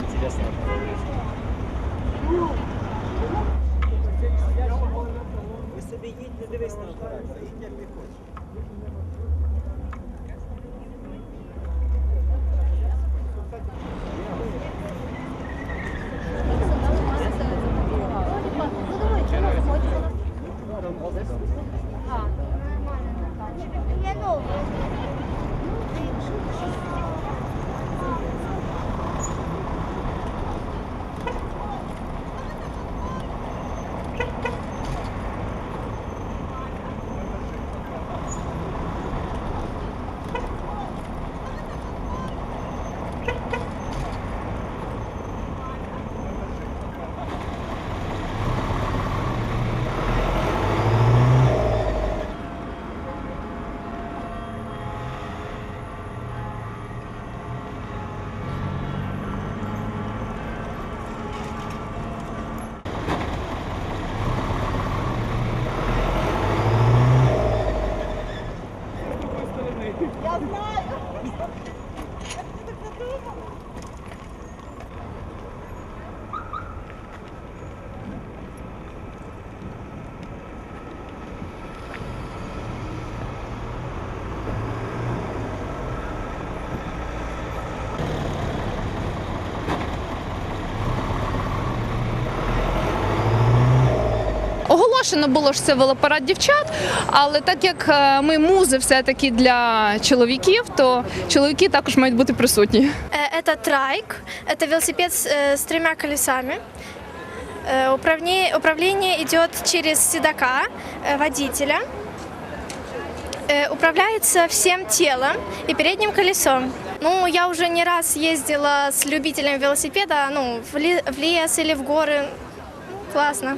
Интересно. Ви собі їдь, не дивись на апарат, їдь як ти хочеш. you. Оголошено було що це велопарад дівчат, але так як е, ми музи все-таки для чоловіків, то чоловіки також мають бути присутні. Э, Это трайк, это велосипед с, э, с тремя колесами. Э, Управление, управление идет через седока, э, водителя. Э, Управляется всем телом и передним колесом. Ну, я уже не раз ездила с любителем велосипеда, ну, в ле- в лес или в горы. Ну, Классно.